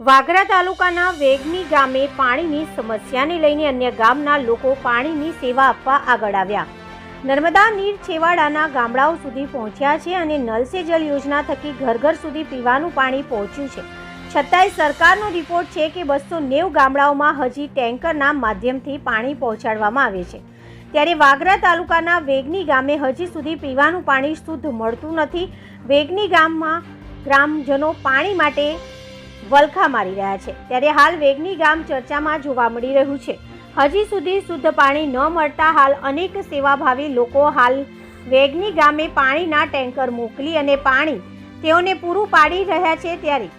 વાગરા તાલુકાના વેગની ગામે પાણીની સમસ્યાને લઈને અન્ય ગામના લોકો પાણીની સેવા આપવા આગળ આવ્યા. નર્મદા નીર છેવાડાના ગામડાઓ સુધી પહોંચ્યા છે અને નલ જલ યોજના થકી ઘર ઘર સુધી પીવાનું પાણી પહોંચ્યું છે. છતાંય સરકારનો રિપોર્ટ છે કે બસો નેવ ગામડાઓમાં હજી ટેન્કરના માધ્યમથી પાણી પહોંચાડવામાં આવે છે. ત્યારે વાગરા તાલુકાના વેગની ગામે હજી સુધી પીવાનું પાણી શુદ્ધ મળતું નથી. વેગની ગામમાં ગ્રામજનો પાણી માટે વલખા મારી રહ્યા છે. ત્યારે હાલ વેગની ગામ ચર્ચામાં જોવા મળી રહ્યું છે. હજી સુધી શુદ્ધ પાણી ન મળતા હાલ અનેક સેવાભાવી લોકો હાલ વેગની ગામે પાણીના ટેન્કર મોકલી અને પાણી તેઓને પૂરું પાડી રહ્યા છે ત્યારે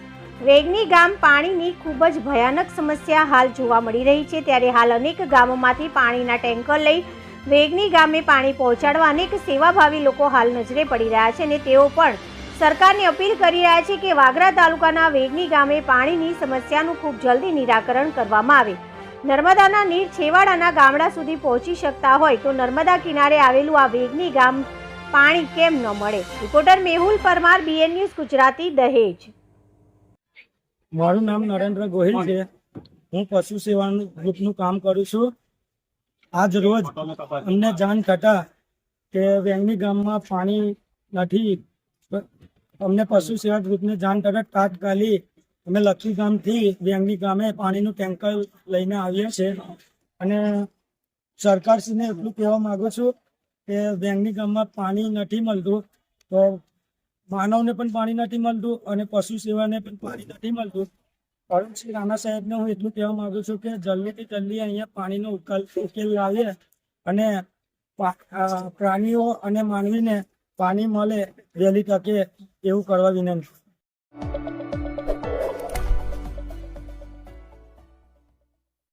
વેગની ગામ પાણીની ખૂબ જ ભયાનક સમસ્યા હાલ જોવા મળી રહી છે. ત્યારે હાલ અનેક ગામોમાંથી પાણીના ટેન્કર લઈ વેગની ગામે પાણી પહોંચાડવા અનેક સેવાભાવી લોકો હાલ નજરે પડી રહ્યા છે અને તેઓ પણ સરકારને અપીલ કરી રહ્યા છે કે વાગરા તાલુકાના વેગની ગામે પાણીની સમસ્યાનું ખૂબ જલ્દી નિરાકરણ કરવામાં આવે. નર્મદાના નીર છેવાડાના ગામડા સુધી પહોંચી શકતા હોય તો નર્મદા કિનારે આવેલું આ વેગની ગામ પાણી કેમ ન મળે? Reporter Mehul Parmar, B N news Gujarati, Dahej. મારું નામ નરેન્દ્ર ગોહિલ છે. હું પશુ સેવા ગ્રુપનું કામ કરું છું. આજ રોજ અમને જાણ થતા કે વેંગની ગામમાં પાણી નથી. અમને પશુ સેવા ગ્રુપને જાણ થતા તાત્કાલિક અમે લખી ગામથી વેંગની ગામે પાણીનું ટેન્કર લઈને આવ્યા છે અને સરકારશ્રીને એટલું કહેવા માગું છું કે વેંગની ગામમાં પાણી નથી મળતું, તો માનવને પણ પાણી નથી મળતું અને પશુ સેવાને પણ પાણી નથી મળતું. અરુણ શ્રી રાણા સાહેબને હું એટલું કહેવા માગું છું કે જલ્દીથી જલ્દી અહીંયા પાણીનો ઉકેલ ઉકેલ લાવીએ અને પ્રાણીઓ અને માનવીને પાણી મળે, વહેલી તકે એવું કરવા વિનંતી.